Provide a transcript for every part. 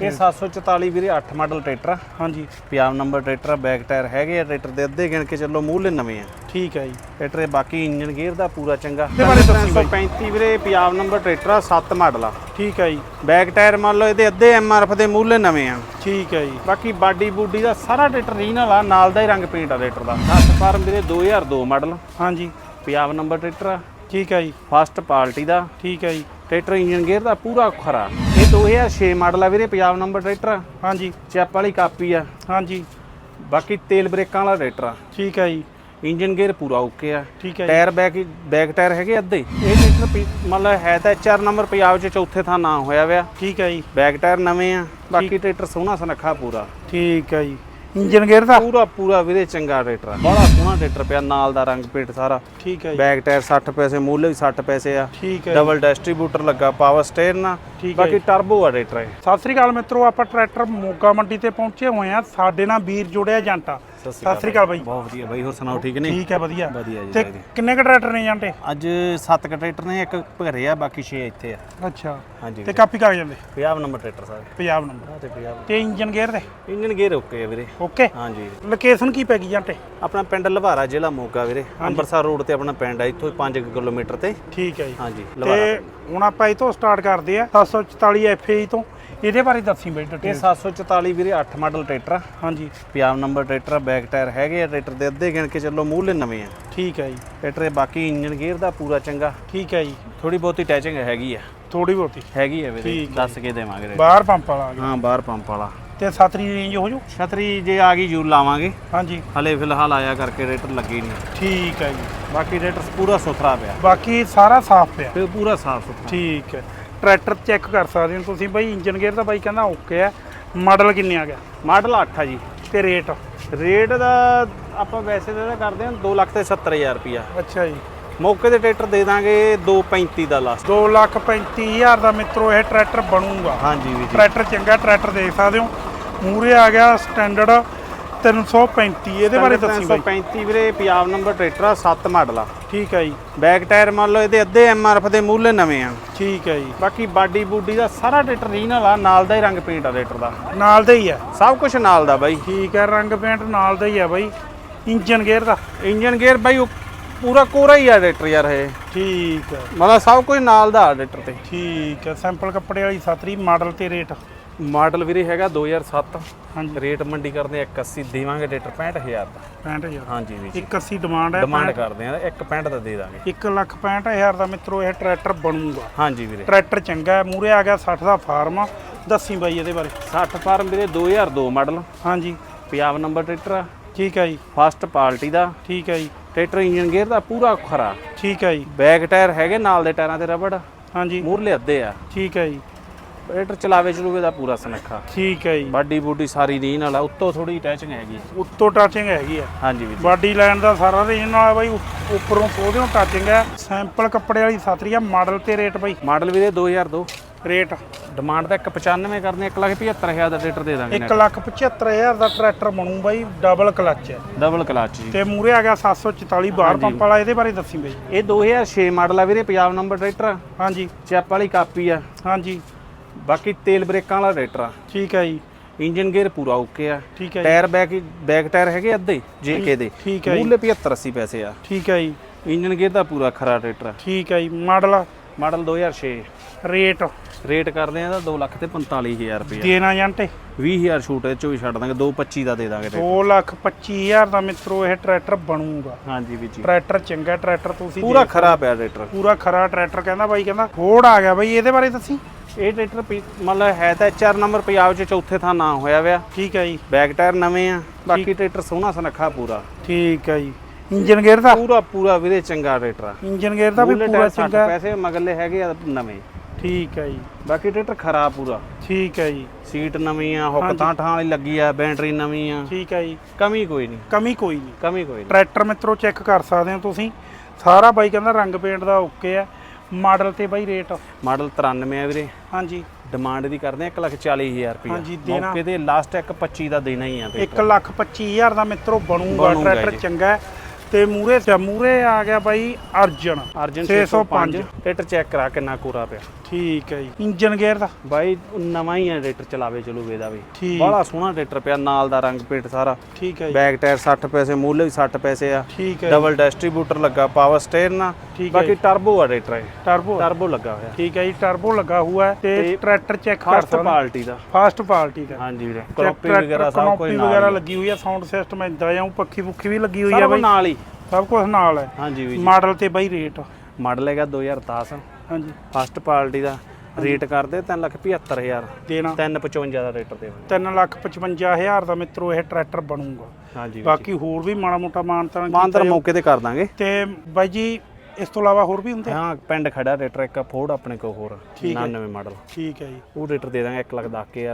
ਇਹ 744 ਵੀਰੇ 8 model tractor ਆ। ਹਾਂਜੀ। ਪੰਜਾਬ ਨੰਬਰ ਟਰੈਕਟਰ ਆ ਬੈਕ ਟਾਇਰ ਹੈਗੇ ਆ ਟਰੈਕਟਰ ਦੇ ਅੱਧੇ ਗਿਣ ਕੇ ਚੱਲੋ ਮੂਹਰੇ ਨਵੇਂ ਆ। ਠੀਕ ਹੈ ਜੀ। ਟਰੈਕਟਰ ਦੇ ਬਾਕੀ ਇੰਜਨ ਗੇਅਰ ਦਾ ਪੂਰਾ ਚੰਗਾ। ਇਹਦੇ ਬਾਰੇ ਦੱਸੀ ਬਾਈ। 335 ਵੀਰੇ ਪੰਜਾਬ ਨੰਬਰ ਟਰੈਕਟਰ ਆ 7 ਮਾਡਲ ਆ। ਠੀਕ ਹੈ ਜੀ। ਬੈਕ ਟਾਇਰ ਮੰਨ ਲਓ ਇਹਦੇ ਅੱਧੇ ਐਮਆਰਐਫ ਦੇ ਮੂਹਰੇ ਨਵੇਂ ਆ। ਠੀਕ ਹੈ ਜੀ। ਬਾਕੀ ਬਾਡੀ ਬੂਡੀ ਦਾ ਸਾਰਾ ਟਰੈਕਟਰ ਰੀਨਲ ਆ ਨਾਲ ਦਾ ਹੀ ਰੰਗ ਪੇਂਟ ਆ ਟਰੈਕਟਰ ਦਾ। 10 ਫਾਰਮ ਵੀਰੇ 2002 ਮਾਡਲ। ਹਾਂਜੀ। ਪੰਜਾਬ ਨੰਬਰ ਟਰੈਕਟਰ ਆ। ਠੀਕ ਹੈ ਜੀ। ਫਸਟ ਪਾਰਟੀ ਦਾ। ਠੀਕ ਹੈ ਜੀ। ਟਰੈਕਟਰ ਇੰਜਨ ਗੇਅਰ ਦਾ ਪੂਰਾ ਖਰਾ। 2006 ਮਾਡਲ ਆ ਵੀਰੇ ਪੰਜਾਬ ਨੰਬਰ ਟਰੈਕਟਰ ਹਾਂਜੀ। ਚੈਪ ਵਾਲੀ ਕਾਪੀ ਆ। ਹਾਂਜੀ। ਬਾਕੀ ਤੇਲ ਬ੍ਰੇਕਾਂ ਵਾਲਾ ਟਰੈਕਟਰ ਆ। ਠੀਕ ਹੈ ਜੀ। ਇੰਜਨ ਗੇਅਰ ਪੂਰਾ ਓਕੇ ਆ। ਠੀਕ ਹੈ ਟਾਇਰ ਬੈਕ ਬੈਕ ਟਾਇਰ ਹੈਗੇ ਅੱਧੇ? ਇਹ ਟਰੈਕਟਰ ਮਤਲਬ ਹੈ ਤਾਂ ਚਾਰ ਨੰਬਰ ਪੰਜਾਬ 'ਚ ਚੌਥੇ ਥਾਂ ਨਾ ਹੋਇਆ ਵਿਆ ਠੀਕ ਹੈ ਜੀ। ਬੈਕ ਟਾਇਰ ਨਵੇਂ ਆ। ਬਾਕੀ ਟਰੈਕਟਰ ਸੋਹਣਾ ਸੁਨੱਖਾ ਪੂਰਾ। ਠੀਕ ਹੈ ਜੀ। ਇੰਜਨ ਗੇਅਰ ਦਾ? ਪੂਰਾ ਪੂਰਾ ਵੀਰੇ ਚੰਗਾ ਟਰੈਕਟਰ ਆ। ਬੜਾ ਸੋਹਣਾ ਟਰੈਕਟਰ ਪਿਆ ਨਾਲ ਦਾ ਰੰਗ ਪੇਟ ਸਾਰਾ। ਠੀਕ ਹੈ ਜੀ। ਬੈਕ ਟਾਇਰ 60 ਪੈਸੇ ਮੂਲੇ ਵੀ 60 ਪੈਸੇ ਆ। ਠੀਕ ਹੈ ਡਬਲ ਡਿਸਟ੍ਰੀਬਿਊਟਰ ਲੱਗਾ ਪਾਵਰ ਸਟੇਅਰਨ ਆ। ਠੀਕ ਹੈ ਬਾਕੀ ਟਰਬੋ ਆ ਟਰੈਕਟਰ ਇਹ। ਸਤਿ ਸ੍ਰੀ ਅਕਾਲ ਮਿੱਤਰੋ ਆਪਾਂ ਟਰੈਕਟਰ ਮੋਗਾ ਮੰਡੀ ਤੇ ਪਹੁੰਚੇ ਹੋਏ ਆ ਸਾਡੇ ਨਾਲ ਵੀਰ ਜੁੜਿਆ ਏਜੰਟਾ ਸਤਿ ਸ੍ਰੀ ਅਕਾਲ ਬਾਈ। ਬਹੁਤ ਵਧੀਆ ਬਾਈ ਹੋਰ ਸੁਣਾਓ ਠੀਕ ਨੇ? ਠੀਕ ਹੈ ਵਧੀਆ। ਵਧੀਆ ਜੀ ਤੇ। ਕਿੰਨੇ ਕ ਟਰੈਕਟਰ ਨੇ ਏਜੰਟੇ ਅੱਜ 7 ਟਰੈਕਟਰ ਨੇ ਇੱਕ ਘਰੇ ਆ ਬਾਕੀ 6 ਇੱਥੇ ਆ। ਅੱਛਾ। ਹਾਂਜੀ ਤੇ ਕਾਪੀ ਕਾਗਜ਼ਾਂ ਦੇ? ਪੰਜਾਬ ਨੰਬਰ ਟਰੈਕਟਰ ਸਾਰੇ ਪੰਜਾਬ ਨੰਬਰ। ਤੇ ਪੰਜਾਬ ਤੇ ਇੰਜਨ ਗੇਅਰ ਦੇ? ਇੰਜਨ ਗੇਅਰ ਓਕੇ ਆ ਵੀਰੇ। ਓਕੇ ਹਾਂਜੀ। ਲੋਕੇਸ਼ਨ ਕੀ ਪੈ ਗਈ ਏਜੰਟੇ ਆਪਣਾ ਪਿੰਡ ਲਵਾਰਾ ਜ਼ਿਲ੍ਹਾ ਮੋਗਾ ਵੀਰੇ। ਅੰਮ੍ਰਿਤਸਰ ਰੋਡ ਤੇ ਆਪਣਾ ਪਿੰਡ ਆ ਇੱਥੋਂ 5 ਕਿਲੋਮੀਟਰ ਤੇ। ਠੀਕ ਹੈ ਜੀ। ਹਾਂਜੀ ਲਵਾਰਾ ਤੇ ਹੁਣ ਆਪਾਂ ਤੋਂ ਸਟਾਰਟ ਕਰਦੇ ਆ 744 FAE ਤੋਂ। ਇਹਦੇ ਬਾਰੇ ਦੱਸੀ ਬਈ ਇਹ ਡਿਟੇਲ 744 ਵੀਰੇ 8 ਮਾਡਲ ਟਰੈਕਟਰ ਆ। ਹਾਂਜੀ। ਪੰਜਾਬ ਨੰਬਰ ਟਰੈਕਟਰ ਆ ਬੈਕ ਟਾਇਰ ਹੈਗੇ ਆ ਟਰੈਕਟਰ ਦੇ ਅੱਧੇ ਗਿਣ ਕੇ ਚੱਲੋ ਮੂਹਰੇ ਨਵੇਂ ਆ। ਠੀਕ ਹੈ ਜੀ। ਟਰੈਕਟਰ ਦੇ ਬਾਕੀ ਇੰਜਨ ਗੇਅਰ ਦਾ ਪੂਰਾ ਚੰਗਾ। ਠੀਕ ਹੈ ਜੀ। ਥੋੜੀ ਬਹੁਤੀ ਟੈਚਿੰਗ ਹੈਗੀ ਆ। ਥੋੜੀ ਬਹੁਤੀ। ਹੈਗੀ ਆ ਵੀਰੇ ਠੀਕ ਦੱਸ ਕੇ ਦੇਵਾਂਗੇ। ਬਾਹਰ ਪੰਪ ਵਾਲਾ ਆ ਗਿਆ। ਹਾਂ ਬਾਹਰ ਪੰਪ ਵਾਲਾ। ਤੇ ਸਤਰੀ ਰੇਂਜ ਹੋ ਜੂ ਛਤਰੀ ਜੇ ਆ ਗਈ ਜੂ ਲਾਵਾਂਗੇ। ਹਾਂਜੀ। ਹਲੇ ਫਿਲਹਾਲ ਆਇਆ ਕਰਕੇ ਰੇਟਰ ਲੱਗੀ ਨਹੀਂ। ਠੀਕ ਹੈ ਜੀ। ਬਾਕੀ ਰੇਟਰ ਪੂਰਾ ਸੁਥਰਾ ਪਿਆ। ਬਾਕੀ ਸਾਰਾ ਸਾਫ਼ ਪਿਆ। ਪੂਰਾ ਸਾਫ਼ ਸੁਥਰਾ। ਠੀਕ ਹੈ ਟਰੈਕਟਰ ਚੈੱਕ ਕਰ ਸਕਦੇ ਹੋ ਤੁਸੀਂ ਬਾਈ ਇੰਜਨ ਗੇਅਰ ਦਾ ਬਾਈ ਕਹਿੰਦਾ ਓਕੇ ਹੈ ਮਾਡਲ ਕਿੰਨੇ ਆ ਗਿਆ? ਮਾਡਲ 8 ਆ ਜੀ। ਤੇ ਰੇਟ? ਰੇਟ ਦਾ ਆਪਾਂ ਵੈਸੇ ਤਾਂ ਇਹਦਾ ਕਰਦੇ ਹਾਂ 2 ਲੱਖ ਤੇ 70000 ਰੁਪਿਆ ਅੱਛਾ ਜੀ। ਮੌਕੇ ਤੇ ਟਰੈਕਟਰ ਦੇ ਦਾਂਗੇ 235 ਦਾ ਲਾਸਟ 2 ਲੱਖ 35000 ਦਾ ਮਿੱਤਰੋ ਇਹ ਟਰੈਕਟਰ ਬਣੂਗਾ। ਹਾਂਜੀ ਵੀ ਜੀ। ਟਰੈਕਟਰ ਚੰਗਾ ਟਰੈਕਟਰ ਦੇਖ ਸਕਦੇ ਹੋ। ਮੂਰੇ ਆ ਗਿਆ ਸਟੈਂਡਰਡ 335 ਇਹਦੇ ਬਾਰੇ ਦੱਸੀ ਬਾਈ। 335 ਵੀਰੇ ਪੰਜਾਬ ਨੰਬਰ ਟਰੈਕਟਰ ਆ 7 ਮਾਡਲ ਆ। ਠੀਕ ਹੈ ਜੀ। ਬੈਕ ਟਾਇਰ ਮੰਨ ਲਓ ਇਹਦੇ ਅੱਧੇ ਐਮਆਰਐਫ ਦੇ ਮੂਹਰੇ ਨਵੇਂ ਆ। ਠੀਕ ਹੈ ਜੀ। ਬਾਕੀ ਬਾਡੀ ਬੂਡੀ ਦਾ ਸਾਰਾ ਟਰੈਕਟਰ ਰੀਨਲ ਆ ਨਾਲ ਦਾ ਹੀ ਰੰਗ ਪੇਂਟ ਆ ਟਰੈਕਟਰ ਦਾ। ਨਾਲ ਦਾ ਹੀ ਹੈ ਸਭ ਕੁਝ ਨਾਲ ਦਾ ਬਾਈ। ਠੀਕ ਹੈ ਰੰਗ ਪੇਂਟ ਨਾਲ ਦਾ ਹੀ ਹੈ ਬਾਈ। ਇੰਜਨ ਗੇਅਰ ਦਾ। ਇੰਜਨ ਗੇਅਰ ਬਾਈ ਪੂਰਾ ਕੋਰਾ ਹੀ ਆ ਟਰੈਕਟਰ ਯਾਰ ਇਹ। ਠੀਕ ਹੈ ਮਤਲਬ ਸਭ ਕੁਝ ਨਾਲ ਦਾ ਆ ਟਰੈਕਟਰ ਤੇ। ਠੀਕ ਹੈ ਸਿੰਪਲ ਕੱਪੜੇ ਵਾਲੀ ਸਤਰੀ ਮਾਡਲ ਤੇ ਰੇਟ ਮਾਡਲ ਵੀਰੇ ਹੈਗਾ 2007 ਹਾਂਜੀ। ਰੇਟ ਮੰਡੀ ਕਰਦੇ ਆ 81 ਦੇਵਾਂਗੇ ਟਰੈਕਟਰ 65000 ਦਾ। 65000 ਹਾਂਜੀ ਵੀ 81 ਡਿਮਾਂਡ ਹੈ ਡਿਮਾਂਡ ਕਰਦੇ ਆ 165 ਦਾ ਦੇ ਦਾਂਗੇ। 1 ਲੱਖ 65000 ਦਾ ਮਿੱਤਰੋ ਇਹ ਟਰੈਕਟਰ ਬਣੂਗਾ। ਹਾਂਜੀ ਵੀਰੇ। ਟਰੈਕਟਰ ਚੰਗਾ ਹੈ ਮੂਰੇ ਆ ਗਿਆ 60 ਦਾ ਫਾਰਮ। ਦੱਸੀ ਬਾਈ ਇਹਦੇ ਬਾਰੇ। 60 ਫਾਰਮ ਵੀਰੇ 2002 ਮਾਡਲ। ਹਾਂਜੀ। ਪੰਜਾਬ ਨੰਬਰ ਟਰੈਕਟਰ ਆ। ਠੀਕ ਹੈ ਜੀ। ਫਸਟ ਪਾਰਟੀ ਦਾ। ਠੀਕ ਹੈ ਜੀ। ਟਰੈਕਟਰ ਇੰਜਨ ਗੇਅਰ ਦਾ ਪੂਰਾ ਖਰਾ। ਠੀਕ ਹੈ ਜੀ। ਬੈਕ ਟਾਇਰ ਹੈਗੇ ਨਾਲ ਦੇ ਟਾਇਰਾਂ ਤੇ ਰਬੜ। ਹਾਂਜੀ। ਮੂਰਲੇ ਅੱਧੇ ਆ। ਠੀਕ ਹੈ ਜੀ। ਟਰੈਕਟਰ ਚਲਾਵੇ ਚਲੂਵੇ ਦਾ ਪੂਰਾ ਸੁਨੱਖਾ। ਠੀਕ ਹੈ ਜੀ। ਬਾਡੀ ਬੂਡੀ ਸਾਰੀ ਰੀਨ ਵਾਲਾ ਉੱਤੋਂ ਥੋੜੀ ਅਟੈਚਿੰਗ ਹੈਗੀ ਉੱਤੋਂ ਟਾਚਿੰਗ ਹੈਗੀ ਆ ਹਾਂਜੀ ਵੀਰ ਬਾਡੀ ਲਾਈਨ ਦਾ ਸਾਰਾ ਰੇਂਜ ਨਾਲ ਬਾਈ ਉੱਪ- ਉੱਪਰੋਂ ਉਹਦੇ ਟਾਚਿੰਗ ਹੈ। ਸੈਂਪਲ ਕੱਪੜੇ ਵਾਲੀ ਸਤਰੀ ਆ ਮਾਡਲ ਤੇ ਰੇਟ ਬਾਈ। ਮਾਡਲ ਵੀਰੇ 2002 ਰੇਟ ਡਿਮਾਂਡ ਤਾਂ 195 ਕਰਦੇ 175000 ਦਾ ਟਰੈਕਟਰ ਦੇ ਦਾਂਗੇ 1 ਲੱਖ 75000 ਦਾ ਟਰੈਕਟਰ ਬਣੂ ਬਾਈ ਡਬਲ ਕਲਚ ਹੈ। ਡਬਲ ਕਲਚ ਜੀ। ਤੇ ਮੂਰੇ ਆ ਗਿਆ 744 ਬਾਹਰ ਪੰਪ ਵਾਲਾ ਇਹਦੇ ਬਾਰੇ ਦੱਸੀ ਬਾਈ। ਇਹ 2006 ਮਾਡਲ ਆ ਵੀਰੇ ਪੰਜਾਬ ਨੰਬਰ ਟਰੈਕਟਰ ਹਾਂਜੀ। ਚੈਪ ਵਾਲੀ ਕਾਪੀ ਆ। ਹਾਂਜੀ। ਬਾਕੀ ਤੇਲ ਬ੍ਰੇਕਾਂ ਵਾਲਾ ਟਰੈਕਟਰ ਆ। ਠੀਕ ਹੈ ਜੀ। ਇੰਜਨ ਗੇਅਰ ਪੂਰਾ ਓਕੇ ਆ। ਠੀਕ ਹੈ ਜੀ। ਟਾਇਰ ਬੈਕ ਬੈਕ ਟਾਇਰ ਹੈਗੇ ਅੱਧੇ ਜੇਕੇ ਦੇ। ਠੀਕ ਹੈ ਜੀ। ਮੂਲੇ 75 80 ਪੈਸੇ ਆ। ਠੀਕ ਹੈ ਜੀ। ਇੰਜਨ ਗੇਅਰ ਦਾ ਪੂਰਾ ਖਰਾ ਟਰੈਕਟਰ ਆ। ਠੀਕ ਹੈ ਜੀ। Model model 2006 rate. ਰੇਟ ਕਰਦੇ ਆ ਤਾਂ 2 ਲੱਖ ਤੇ 45000 ਰੁਪਏ ਦੇਣਾ ਜਾਂਟੇ 20000 ਛੂਟ ਇਹ ਚੋਂ ਵੀ ਛੱਡ ਦਾਂਗੇ 225 ਦਾ ਦੇ ਦਾਂਗੇ 2 ਲੱਖ 25000 ਦਾ ਮਿੱਤਰੋ ਇਹ ਟਰੈਕਟਰ ਬਣੂਗਾ। ਹਾਂਜੀ ਵੀ ਜੀ। ਟਰੈਕਟਰ ਚੰਗਾ ਟਰੈਕਟਰ ਤੁਸੀਂ ਪੂਰਾ ਖਰਾ ਪਿਆ ਟਰੈਕਟਰ। ਪੂਰਾ ਖਰਾ ਟਰੈਕਟਰ ਕਹਿੰਦਾ ਬਾਈ ਕਹਿੰਦਾ ਫੋੜ ਆ ਗਿਆ ਬਾਈ ਇਹਦੇ ਬਾਰੇ ਦੱਸੀ। ਇਹ ਟਰੈਕਟਰ ਮਤਲਬ ਹੈ ਤਾਂ ਚਾਰ ਨੰਬਰ ਪੰਜਾਬ 'ਚ ਚੌਥੇ ਥਾਂ ਨਾ ਹੋਇਆ ਵਿਆ। ਠੀਕ ਹੈ ਜੀ। ਬੈਕ ਟਾਇਰ ਨਵੇਂ ਆ ਬਾਕੀ ਟਰੈਕਟਰ ਸੋਹਣਾ ਸੁਨੱਖਾ ਪੂਰਾ। ਠੀਕ ਹੈ ਜੀ। ਇੰਜਨ ਗੇਅਰ ਦਾ? ਪੂਰਾ ਪੂਰਾ ਵੀਰੇ ਚੰਗਾ ਟਰੈਕਟਰ ਆ। ਇੰਜਨ ਗੇਅਰ ਦਾ ਵੀ ਪੂਰਾ ਟਾਇਰ 60 ਚੰਗਾ। ਪੈਸੇ ਮਗਰਲੇ ਹੈਗੇ ਆ ਨਵੇਂ। ਠੀਕ ਹੈ ਜੀ। ਬਾਕੀ ਟਰੈਕਟਰ ਖਰਾ ਪੂਰਾ। ਠੀਕ ਹੈ ਜੀ। ਸੀਟ ਨਵੀਂ ਆ ਹੁੱਕ ਤਾਂ ਠਾਂ ਵਾਲੀ ਲੱਗੀ ਆ ਬੈਟਰੀ ਨਵੀਂ ਆ। ਠੀਕ ਹੈ ਜੀ। ਕਮੀ ਕੋਈ ਨਹੀਂ। ਕਮੀ ਕੋਈ ਨਹੀਂ। ਕਮੀ ਕੋਈ ਨਹੀਂ। ਟਰੈਕਟਰ ਮਿੱਤਰੋ ਚੈੱਕ ਕਰ ਸਕਦੇ ਹੋ ਤੁਸੀਂ। ਸਾਰਾ ਬਾਈ ਕਹਿੰਦਾ ਰੰਗ ਪੇਂਟ ਦਾ ਓਕੇ ਹੈ ਮਾਡਲ ਤੇ ਬਾਈ ਰੇਟ। ਮਾਡਲ 93 ਆ ਵੀਰੇ। ਹਾਂਜੀ। ਡਿਮਾਂਡ ਦੀ ਕਰਦੇ ਆ 140000 ਰੁਪਏ ਹਾਂਜੀ, ਦੇਣਾ। ਮੌਕੇ ਤੇ ਲਾਸਟ ਇੱਕ 25 ਦਾ ਦੇਣਾ ਹੀ ਆ ਤੇ 1 ਲੱਖ 25000 ਦਾ ਮਿੱਤਰੋ ਬਣੂਗਾ ਟਰੈਕਟਰ। ਚੰਗਾ। ਹੈ। ਤੇ ਮੂਰੇ ਤੇ ਮੂਰੇ ਆ ਗਿਆ ਬਾਈ ਅਰਜਨ ਅਰਜਨ 605 ਟਰੈਕਟਰ ਚੈੱਕ ਕਰਾ ਕਿੰਨਾ ਕੋਰਾ ਪਿਆ। ਠੀਕ ਹੈ ਜੀ। ਇੰਜਨ ਗੇਅਰ ਦਾ? ਬਾਈ ਨਵਾਂ ਹੀ ਹੈ ਟਰੈਕਟਰ ਚਲਾਵੇ ਚਲੂਵੇ ਦਾ ਵੀ। ਠੀਕ। ਬੜਾ ਸੋਹਣਾ ਟਰੈਕਟਰ ਪਿਆ ਨਾਲ ਦਾ ਰੰਗ ਪੇਟ ਸਾਰਾ। ਠੀਕ ਹੈ ਜੀ। ਬੈਕ ਟਾਇਰ 60 ਪੈਸੇ ਮੂਲੇ ਵੀ 60 ਪੈਸੇ ਆ। ਠੀਕ ਹੈ ਡਬਲ ਡਿਸਟ੍ਰੀਬਿਊਟਰ ਲੱਗਾ ਪਾਵਰ ਸਟੇਅਰਨ ਆ ਠੀਕ ਹੈ ਬਾਕੀ ਟਰਬੋ ਆ ਟਰੈਕਟਰ ਇਹ। ਟਰਬੋ ਟਰਬੋ ਲੱਗਾ ਹੋਇਆ। ਠੀਕ ਹੈ ਜੀ ਟਰਬੋ ਲੱਗਾ ਹੋਇਆ ਹੈ ਤੇ ਤੇ ਟਰੈਕਟਰ ਚੈੱਕ ਕਰ ਫਸਟ ਸਕਦੇ ਪਾਰਟੀ ਦਾ। ਫਾਸਟ ਪਾਰਟੀ ਦਾ। ਹਾਂਜੀ ਵੀਰੇ ਟਰੈਕਟਰ ਵਗੈਰਾ ਸਭ ਕੁਝ ਨਾਲ ਵਗੈਰਾ। ਲੱਗੀ ਹੋਈ ਹੈ ਸਾਊਂਡ ਸਿਸਟਮ ਇਦਾਂ ਆ ਉਹ ਪੱਖੀ ਪੁੱਖੀ ਵੀ ਲੱਗੀ ਹੋਈ ਆ ਸਭ ਬਾਈ। ਨਾਲ ਹੀ। ਸਭ ਕੁਝ ਨਾਲ ਹੈ। ਹਾਂਜੀ ਵੀਰ ਜੀ। ਮਾਡਲ ਤੇ ਬਾਈ ਰੇਟ ਮਾਡਲ ਹੈਗਾ 2010 ਹਾਂਜੀ। ਫਸਟ ਪਾਰਟੀ ਦਾ ਰੇਟ ਕਰਦੇ 375000 ਦੇਣਾ। 355 ਦਾ ਰੇਟ ਦੇ 355000 ਦਾ ਮਿੱਤਰੋ ਇਹ ਟਰੈਕਟਰ ਬਣੂਗਾ। ਹਾਂਜੀ ਬਾਕੀ ਹੋਰ ਵੀ ਮਾੜਾ ਮੋਟਾ ਮਾਨਤਾ ਮਾਨਤਰ ਮੌਕੇ ਤੇ ਕਰ ਦਾਂਗੇ। ਤੇ ਬਾਈ ਜੀ ਇਸ ਤੋਂ ਇਲਾਵਾ ਹੋਰ ਵੀ ਹੁੰਦੇ? ਹਾਂ ਪਿੰਡ ਖੜਾ ਰੇਟਰ ਇੱਕ ਫੋਰਡ ਆਪਣੇ ਕੋਲ ਹੋਰ। ਠੀਕ ਹੈ। 99 ਮਾਡਲ। ਠੀਕ ਹੈ ਜੀ। ਉਹ ਰੇਟਰ ਦੇ ਦਾਂਗੇ 1 ਲੱਖ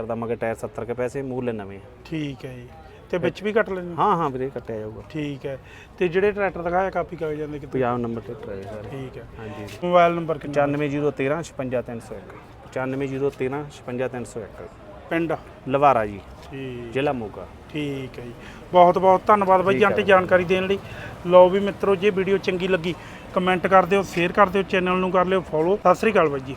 ਦਾ ਮਗਰ ਟਾਇਰ 70 ਕੇ ਪੈਸੇ ਮੂਲੇ ਨਵੇਂ। ਠੀਕ ਹੈ ਜੀ। ਤੇ ਵਿੱਚ ਵੀ ਕੱਟ ਲੈਣੇ ਹਾਂ? ਹਾਂ ਵੀਰੇ ਕੱਟਿਆ ਜਾਊਗਾ। ਠੀਕ ਹੈ। ਤੇ ਜਿਹੜੇ ਟਰੈਕਟਰ ਦਿਖਾਇਆ ਕਾਪੀ ਕਾਗਜ਼ ਜਾਂਦੇ ਕਿਤੇ? 50 ਨੰਬਰ ਟਰੈਕਟਰ ਹੈ ਸਾਰੇ। ਠੀਕ ਹੈ। ਹਾਂਜੀ ਮੋਬਾਈਲ ਨੰਬਰ ਕਿੰਨਾ? 95013 56301 95013 56301 ਪਿੰਡ? ਲਵਾਰਾ ਜੀ। ਠੀਕ। ਜ਼ਿਲ੍ਹਾ ਮੋਗਾ। ਠੀਕ ਹੈ ਜੀ। ਬਹੁਤ ਬਹੁਤ ਧੰਨਵਾਦ ਬਾਈ ਹੈ ਜੰਟ ਜਾਣਕਾਰੀ ਦੇਣ ਲਈ। ਲਓ ਵੀ ਮਿੱਤਰੋ ਜੇ ਵੀਡੀਓ ਚੰਗੀ ਲੱਗੀ ਕਮੈਂਟ ਕਰ ਦਿਓ ਸ਼ੇਅਰ ਕਰ ਦਿਓ ਚੈਨਲ ਨੂੰ ਕਰ ਲਿਓ ਫੋਲੋ। ਸਤਿ ਸ੍ਰੀ ਅਕਾਲ ਬਾਈ ਜੀ।